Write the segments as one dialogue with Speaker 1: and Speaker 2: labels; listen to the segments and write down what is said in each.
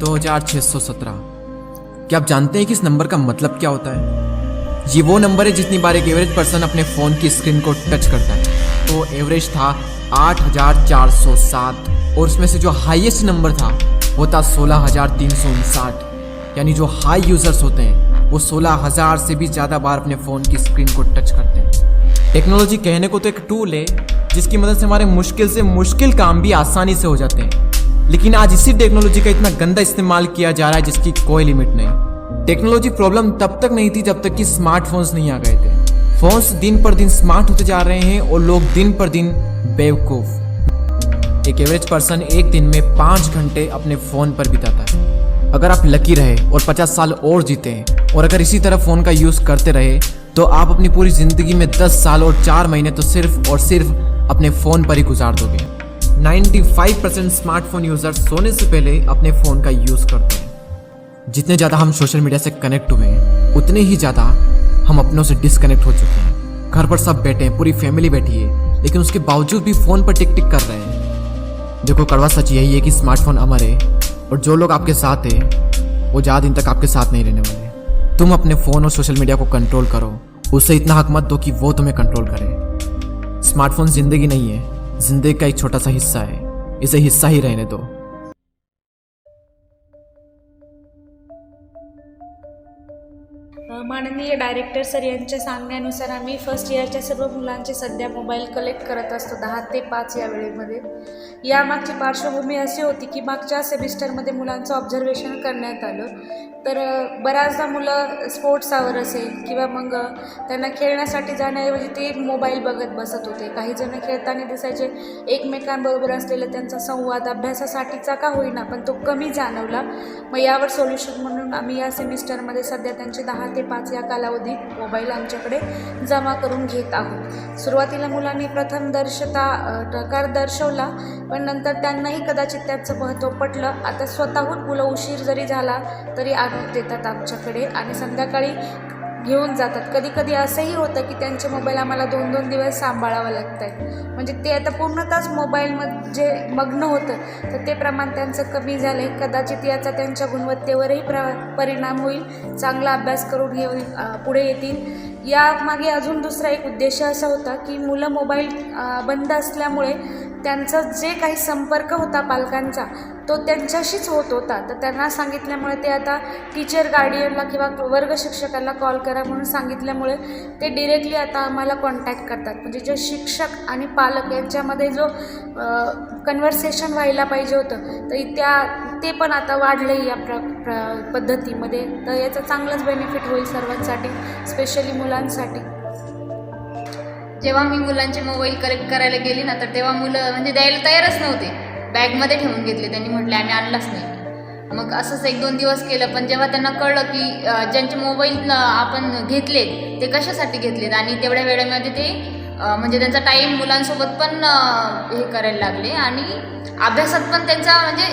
Speaker 1: दो हज़ार छः सौ सत्रह। क्या आप जानते हैं कि इस नंबर का मतलब क्या होता है? ये वो नंबर है जितनी बार एक एवरेज पर्सन अपने फ़ोन की स्क्रीन को टच करता है। तो एवरेज था आठ हज़ार चार सौ सात और उसमें से जो हाईएस्ट नंबर था, वो था सोलह यानी जो हाई यूज़र्स होते हैं, वो सोलह हज़ार से भी ज़्यादा बार अपने फ़ोन की स्क्रीन को टच करते हैं। टेक्नोलॉजी कहने को तो एक टूल है, जिसकी मदद से हमारे मुश्किल से मुश्किल काम भी आसानी से हो जाते हैं। लेकिन आज इसी टेक्नोलॉजी का इतना गंदा इस्तेमाल किया जा रहा है जिसकी कोई लिमिट नहीं। टेक्नोलॉजी प्रॉब्लम तब तक नहीं थी जब तक कि स्मार्टफोन्स नहीं आ गए थे। फोन्स दिन पर दिन स्मार्ट होते जा रहे हैं और लोग दिन पर दिन बेवकूफ़। एक एवरेज पर्सन एक दिन में पाँच घंटे अपने फ़ोन पर बिताता है। अगर आप लकी रहे और पचास साल और जीते और अगर इसी तरह फ़ोन का यूज़ करते रहे तो आप अपनी पूरी ज़िंदगी में दस साल और चार महीने तो सिर्फ़ और सिर्फ़ अपने फ़ोन पर ही गुजार दोगे। 95% परसेंट स्मार्टफ़ोन यूज़र सोने से पहले अपने फ़ोन का यूज़ करते हैं। जितने ज़्यादा हम सोशल मीडिया से कनेक्ट हुए हैं, उतने ही ज़्यादा हम अपनों से डिस्कनेक्ट हो चुके हैं। घर पर सब बैठे हैं, पूरी फैमिली बैठी है, लेकिन उसके बावजूद भी फ़ोन पर टिक टिक कर रहे हैं। देखो, कड़वा सच यही है कि स्मार्टफ़ोन अमर है, और जो लोग आपके साथ है, वो ज़्यादा दिन तक आपके साथ नहीं रहने वाले तुम अपने फ़ोन और सोशल मीडिया को कंट्रोल करो। उससे इतना हक मत दो कि वो तुम्हें कंट्रोल करे। स्मार्टफ़ोन ज़िंदगी नहीं है। ज़िंदगी का एक छोटा सा हिस्सा है। इसे हिस्सा ही रहने दो।
Speaker 2: माननीय डायरेक्टर सर यांच्या सांगण्यानुसार आम्ही फर्स्ट इयरच्या सर्व मुलांचे सध्या मोबाईल कलेक्ट करत असतो दहा ते पाच या वेळेमध्ये. यामागची पार्श्वभूमी अशी होती की मागच्या सेमिस्टरमध्ये मुलांचं ऑब्झर्वेशन करण्यात आलं. तर बऱ्याचदा मुलं स्पोर्ट्सावर असेल किंवा मग त्यांना खेळण्यासाठी जाण्याऐवजी ते मोबाईल बघत बसत होते. काही जण खेळताना दिसायचे एकमेकांबरोबर असलेला त्यांचा संवाद अभ्यासासाठीचा का होईना पण तो कमी जाणवला. मग यावर सोल्युशन म्हणून आम्ही या सेमिस्टरमध्ये सध्या त्यांचे दहा ते पाच या कालावधीत मोबाईल आमच्याकडे जमा करून घेत आहोत. सुरुवातीला मुलांनी प्रथम दर्शता प्रकार दर्शवला पण नंतर त्यांनाही कदाचित त्याचं महत्त्व पटलं. आता स्वतःहून मुलं उशीर जरी झाला तरी आणून देतात आमच्याकडे. आणि संध्याकाळी घेऊन जातात. कधी कधी असंही होतं की त्यांचे मोबाईल आम्हाला दोन दोन दिवस सांभाळावं लागत आहे म्हणजे ते आता पूर्णतःच मोबाईलमध्ये जे मग्न होतं तर ते प्रमाण त्यांचं कमी झालं आहे कदाचित याचा त्यांच्या गुणवत्तेवरही प्र परिणाम होईल. चांगला अभ्यास करून घेऊन पुढे येतील. यामागे अजून दुसरा एक उद्देश असा होता की मुलं मोबाईल बंद असल्यामुळे त्यांचा जे काही संपर्क होता पालकांचा तो त्यांच्याशीच होत होता. तर त्यांना सांगितल्यामुळे ते आता टीचर गार्डियनला किंवा वर्ग शिक्षकाला कॉल करा म्हणून सांगितल्यामुळे ते डिरेक्टली आता आम्हाला कॉन्टॅक्ट करतात. म्हणजे जे शिक्षक आणि पालक यांच्यामध्ये जो कन्व्हर्सेशन व्हायला पाहिजे होतं तर त्या ते पण आता वाढलं आहे या प्र प्र पद्धतीमध्ये. तर याचा चांगलाच बेनिफिट होईल सर्वांसाठी स्पेशली मुलांसाठी.
Speaker 3: जेव्हा मी मुलांचे मोबाईल कलेक्ट करायला गेली ना तर तेव्हा मुलं म्हणजे द्यायला तयारच नव्हते. बॅगमध्ये ठेवून घेतले त्यांनी म्हटले आम्ही आणलाच नाही. मग असंच एक दोन दिवस केलं पण जेव्हा त्यांना कळलं की ज्यांचे मोबाईल आपण घेतलेत ते कशासाठी घेतलेत? आणि तेवढ्या वेळेमध्ये ते म्हणजे त्यांचा टाईम मुलांसोबत पण हे करायला लागले. आणि अभ्यासात पण त्यांचा म्हणजे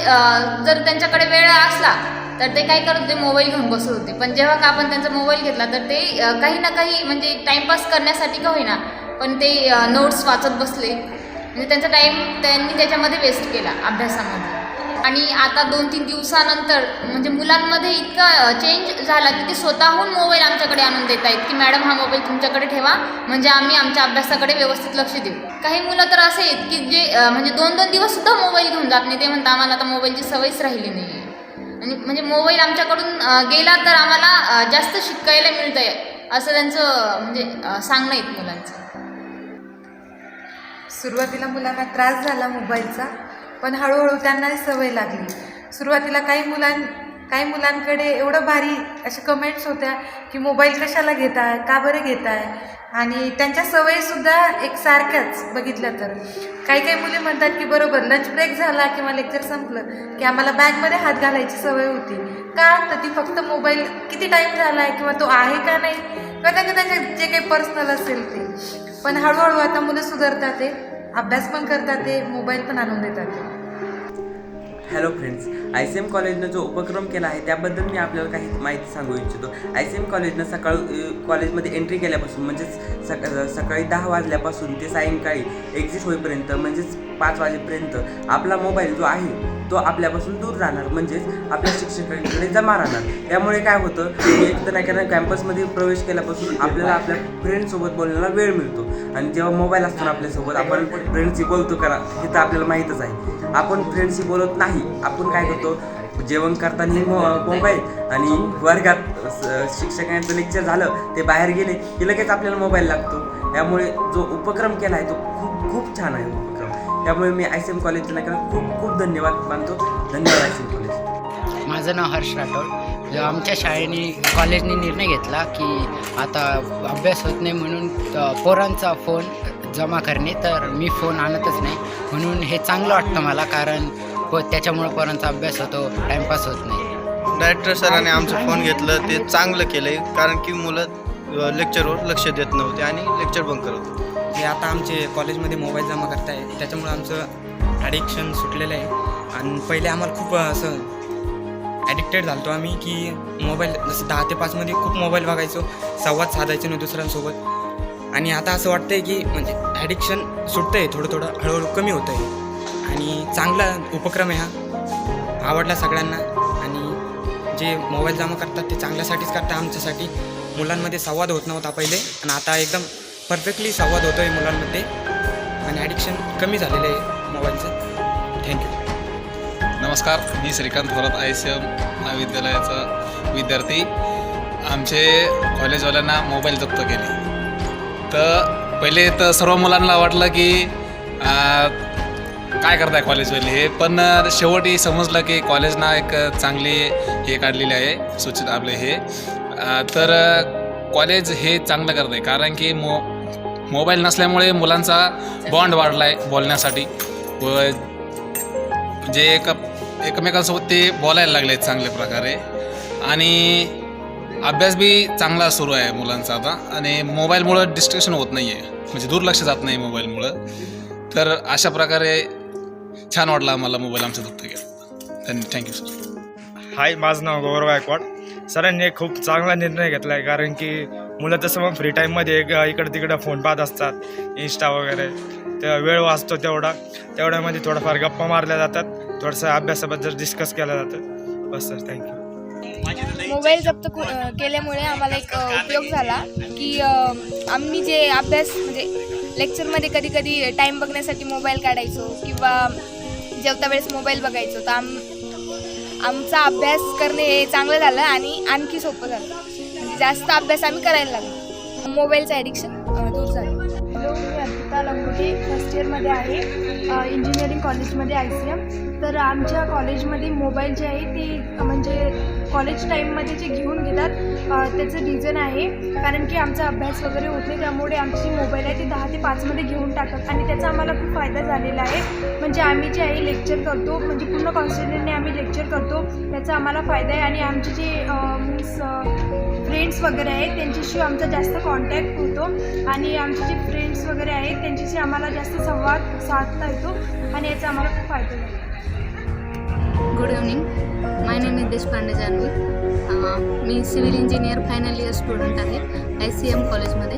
Speaker 3: जर त्यांच्याकडे वेळ असला तर ते काय करत होते? मोबाईल घेऊन बसत होते. पण जेव्हा का आपण त्यांचा मोबाईल घेतला तर ते काही ना काही म्हणजे टाईमपास करण्यासाठी का होईना पण ते नोट्स वाचत बसले. म्हणजे त्यांचा टाईम त्यांनी त्याच्यामध्ये वेस्ट केला अभ्यासामध्ये. आणि आता दोन तीन दिवसानंतर म्हणजे मुलांमध्ये इतका चेंज झाला की ते स्वतःहून मोबाईल आमच्याकडे आणून देत आहेत की मॅडम हा मोबाईल तुमच्याकडे ठेवा. म्हणजे आम्ही आमच्या अभ्यासाकडे व्यवस्थित लक्ष देऊ. काही मुलं तर असे आहेत की जे म्हणजे दोन दोन दिवस सुद्धा मोबाईल घेऊन जात नाही. ते म्हणतात आम्हाला आता मोबाईलची सवयच राहिली नाही आहे आणि म्हणजे मोबाईल आमच्याकडून गेला तर आम्हाला जास्त शिकायला मिळतं आहे असं त्यांचं म्हणजे सांगणं आहेत मुलांचं.
Speaker 4: सुरुवातीला मुलांना त्रास झाला मोबाईलचा पण हळूहळू त्यांनाही सवय लागली. सुरुवातीला काही मुलां काही मुलांकडे एवढं भारी अशा कमेंट्स होत्या की मोबाईल कशाला घेताय का बरं घेताय? आणि त्यांच्या सवयीसुद्धा एक सारख्याच बघितलं तर. काही काही मुली म्हणतात की बरोबर लंच ब्रेक झाला किंवा लेक्चर संपलं की आम्हाला बॅगमध्ये हात घालायची सवय होती. का? तर ती फक्त मोबाईल किती टाईम झाला आहे किंवा तो आहे का नाही? किंवा त्यांच्या त्यांच्या जे काही पर्सनल असेल ते. पण हळूहळू आता मुलं सुधारतात ते. अभ्यास पण करतात ते मोबाईल पण आणून देतात ते.
Speaker 5: Hello friends I C M कॉलेजनं जो उपक्रम केला आहे त्याबद्दल मी आपल्याला काही माहिती सांगू इच्छितो. आय सी एम कॉलेजनं सकाळ कॉलेजमध्ये एंट्री केल्यापासून म्हणजेच सक सकाळी दहा वाजल्यापासून ते सायंकाळी एक्झिट होईपर्यंत म्हणजेच पाच वाजेपर्यंत आपला मोबाईल जो आहे तो आपल्यापासून दूर राहणार म्हणजेच आपल्या शिक्षकांकडे जमा राहणार. त्यामुळे काय होतं की एक तर नाही का कॅम्पसमध्ये प्रवेश केल्यापासून आपल्याला आपल्या फ्रेंडसोबत बोलण्याला वेळ मिळतो. आणि जेव्हा मोबाईल असतो ना आपल्यासोबत आपण फ्रेंडशी बोलतो करा हे तर आपल्याला माहीतच आहे. आपण फ्रेंडशी बोलत नाही आपण काय करतो जेवण करताना मो मोबाईल आणि वर्गात शिक्षकांचं लेक्चर झालं ते बाहेर गेले की लगेच आपल्याला मोबाईल लागतो. त्यामुळे जो उपक्रम केला आहे तो खूप खूप छान आहे. उपक्रम त्यामुळे मी आय सी एम कॉलेजचं नाही का खूप खूप धन्यवाद मानतो. धन्यवाद आय सी एम कॉलेज
Speaker 6: माझं नाव हर्ष राठोड. जो आमच्या शाळेने कॉलेजने निर्णय घेतला की आता अभ्यास होत नाही म्हणून पोरांचा फोन जमा करणे तर मी फोन आणतच नाही. म्हणून हे चांगलं वाटतं मला कारण प त्याच्यामुळं पोरांचा अभ्यास होतो टाईमपास होत नाही.
Speaker 7: डायरेक्टर सरांनी आमचं फोन घेतलं ते चांगलं केलं आहे कारण की मुलं लेक्चरवर लक्ष देत नव्हते आणि लेक्चर बंक करत होते.
Speaker 8: जे आता आमचे कॉलेजमध्ये मोबाईल जमा करताय. त्याच्यामुळं आमचं ॲडिक्शन सुटलेलं आहे. आणि पहिले आम्हाला खूप असं ॲडिक्टेड झालतो आम्ही की मोबाईल जसं दहा ते पाचमध्ये खूप मोबाईल बघायचो संवाद साधायचो ना दुसऱ्यांसोबत. आणि आता असं वाटतं आहे की म्हणजे ॲडिक्शन सुटतं आहे थोडं थोडं हळूहळू कमी होतं आहे आणि चांगला उपक्रम आहे हा. आवडला सगळ्यांना. आणि जे मोबाईल जमा करतात ते चांगल्यासाठीच करतात आमच्यासाठी. मुलांमध्ये संवाद होत नव्हता पहिले. आणि आता एकदम परफेक्टली संवाद होतो आहे मुलांमध्ये आणि ॲडिक्शन कमी झालेलं आहे मोबाईलचं. थँक्यू
Speaker 9: नमस्कार मी Shrikant Thorat I C M महाविद्यालयाचा विद्यार्थी. आमचे कॉलेजवाल्यांना मोबाईल जप्त केले. तर पहिले तर सर्व मुलांना वाटलं की काय करताय कॉलेजवाले हे? पण शेवटी समजलं की कॉलेजना एक चांगली हे काढलेली आहे सूचित आपले हे. तर कॉलेज हे चांगलं करत आहे कारण की मो मोबाईल नसल्यामुळे मुलांचा बॉन्ड वाढला आहे बोलण्यासाठी. व जे एक एकमेकांसोबत ते बोलायला लागले आहेत चांगल्या प्रकारे. आणि अभ्यास बी चांगला सुरू आहे मुलांचा आता. आणि मोबाईलमुळं डिस्ट्रॅक्शन होत नाही आहे म्हणजे दुर्लक्ष जात नाही मोबाईलमुळं. तर अशा प्रकारे छान वाटला आम्हाला मोबाईल आमचा दत्त घ्या धन्य थँक्यू सर
Speaker 10: हाय माझं नाव गौरव गायकवाड. सरांनी एक खूप चांगला निर्णय घेतला आहे कारण की मुलं तसं मग फ्री टाईममध्ये एक इकडं तिकडं फोन पाहत असतात इंस्टा वगैरे. तर वेळ वाचतो तेवढा. तेवढ्यामध्ये थोडंफार गप्पा मारल्या जातात. थोडंसं अभ्यासाबद्दल डिस्कस केलं जातं. बस सर थँक्यू
Speaker 11: मोबाईल जप्त केल्यामुळे आम्हाला एक उपयोग झाला की आम्ही जे अभ्यास म्हणजे लेक्चरमध्ये कधी कधी टाईम बघण्यासाठी मोबाईल काढायचो किंवा जेवता वेळेस मोबाईल बघायचो. तर आम आमचा अभ्यास करणे हे चांगलं झालं आणि आणखी सोपं झालं. जास्त अभ्यास आम्ही करायला लागलो. मोबाईलचं ॲडिक्शन दूर झालं.
Speaker 12: हॅलो मी अर्पिता लंगोटे फर्स्ट इयरमध्ये आहे. इंजिनिअरिंग कॉलेजमध्ये आय सी एम तर आमच्या कॉलेजमध्ये मोबाईल जे आहे ते म्हणजे कॉलेज टाईममध्ये जे घेऊन घेतात त्याचं रिझन आहे. कारण की आमचा अभ्यास वगैरे होत नाही त्यामुळे आमची मोबाईल आहे ती दहा ते पाचमध्ये घेऊन टाकतात. आणि त्याचा आम्हाला खूप फायदा झालेला आहे. म्हणजे आम्ही जे आहे लेक्चर करतो. म्हणजे पूर्ण कॉन्सन्ट्रेटने आम्ही लेक्चर करतो. त्याचा आम्हाला फायदा आहे आणि आमचे जे मीन्स फ्रेंड्स वगैरे आहेत त्यांच्याशी आमचा जास्त कॉन्टॅक्ट होतो. आणि आमचे जे फ्रेंड्स वगैरे आहेत त्यांच्याशी आम्हाला जास्त संवाद साधता येतो आणि याचा आम्हाला खूप फायदा झाला
Speaker 13: good evening my name Nitesh Pandey Janavi me civil engineer final year student आहे आय सी एम कॉलेजमध्ये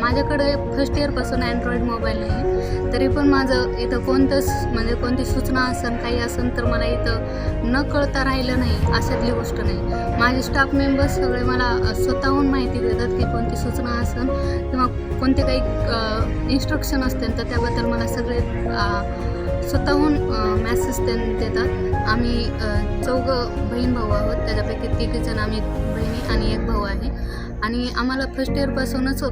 Speaker 13: माझ्याकडे फर्स्ट इयरपासून अँड्रॉईड मोबाईल नाही आहे. तरी पण माझं इथं कोणतंच म्हणजे कोणती सूचना असेल काही असेल तर मला इथं न कळता राहिलं नाही अशातली गोष्ट नाही. माझे स्टाफ मेंबर्स सगळे मला स्वतःहून माहिती देतात की कोणती सूचना असेल किंवा कोणते काही इन्स्ट्रक्शन असतील तर त्याबद्दल मला सगळे स्वतःहून मॅसेज ते देतात. आम्ही चौघं बहीण भाऊ आहोत. त्याच्यापैकी तिघीजण आम्ही बहिणी आणि एक भाऊ आहे. आणि आम्हाला फर्स्ट इयरपासूनच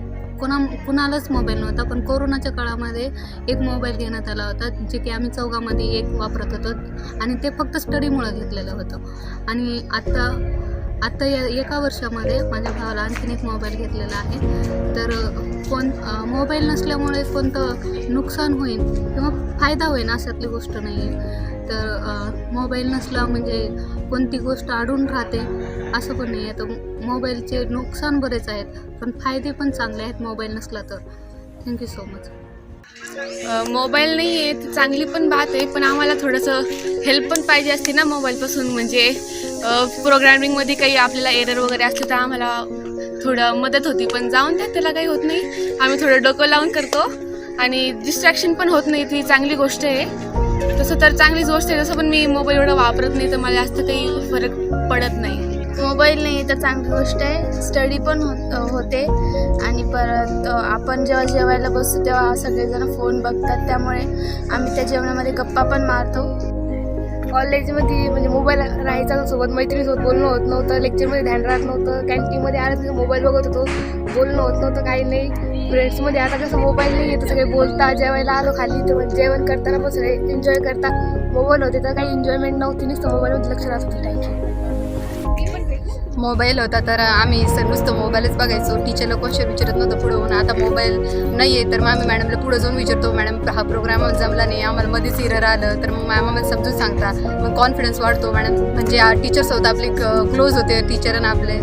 Speaker 13: कोणा कुणालाच मोबाईल नव्हता पण कोरोनाच्या काळामध्ये एक मोबाईल घेण्यात आला होता जे की आम्ही चौघामध्ये एक वापरत होतो आणि ते फक्त स्टडीमुळं घेतलेलं होतं. आणि आत्ता आत्ता या एका वर्षामध्ये माझ्या भावाला आणखीन एक मोबाईल घेतलेला आहे. तर कोण मोबाईल नसल्यामुळे कोणतं नुकसान होईल किंवा फायदा होईल अशातली गोष्ट नाही आहे तर मोबाईल नसला म्हणजे कोणती गोष्ट अडून राहते असं पण नाही आहे तर मोबाईलचे नुकसान बरेच आहेत पण फायदे पण चांगले आहेत मोबाईल नसला तर. थँक्यू सो मच
Speaker 11: मोबाईल नाही आहे ती चांगली पण बात आहे पण आम्हाला थोडंसं हेल्प पण पाहिजे असते ना मोबाईलपासून. म्हणजे प्रोग्रामिंगमध्ये काही आपल्याला एरर वगैरे असले तर आम्हाला थोडं मदत होती पण जाऊन द्या त्याला काही होत नाही. आम्ही थोडं डोकं लावून करतो आणि डिस्ट्रॅक्शन पण होत नाही ती चांगली गोष्ट आहे. तसं तर चांगलीच गोष्ट आहे तसं पण मी मोबाईल एवढा वापरत नाही तर मला जास्त काही फरक पडत नाही. मोबाईल नाही तर चांगली गोष्ट आहे. स्टडी पण होत होते. आणि परत आपण जेव्हा जेवायला बसतो तेव्हा सगळेजण फोन बघतात. त्यामुळे आम्ही त्या जेवणामध्ये गप्पा पण मारतो. कॉलेजमध्ये म्हणजे मोबाईल राहायचा सोबत मैत्रिणीसोबत बोलणं होत नव्हतं. लेक्चरमध्ये ध्यान राहत नव्हतं. कॅन्टीनमध्ये आलं तर मोबाईल बघत होतो. बोलणं होत नव्हतं काही नाही. फ्रेंड्समध्ये आता कसं मोबाईल नाही येतं सगळे बोलता जेवायला आलो खाली तर जेवण करताना पण सगळे एन्जॉय करता. मोबाईल होते तर काही एन्जॉयमेंट नव्हती नुसतं मोबाईलमध्ये लक्ष राहत होतं. थँक्यू
Speaker 5: मोबाईल होता तर आम्ही सर नुसतं मोबाईलच बघायचो. टीचरला क्वेश्चन विचारत नव्हतं पुढं होऊन. आता मोबाईल नाही आहे तर मग आम्ही मॅडमला पुढं जाऊन विचारतो मॅडम हा प्रोग्राम जमला नाही आम्हाला मध्येच इरर आलं. तर मग मॅम आम्हाला समजून सांगता मग कॉन्फिडन्स वाढतो मॅडम म्हणजे टीचर्स होतं आपले क्लोज होते टीचर आणि आपले.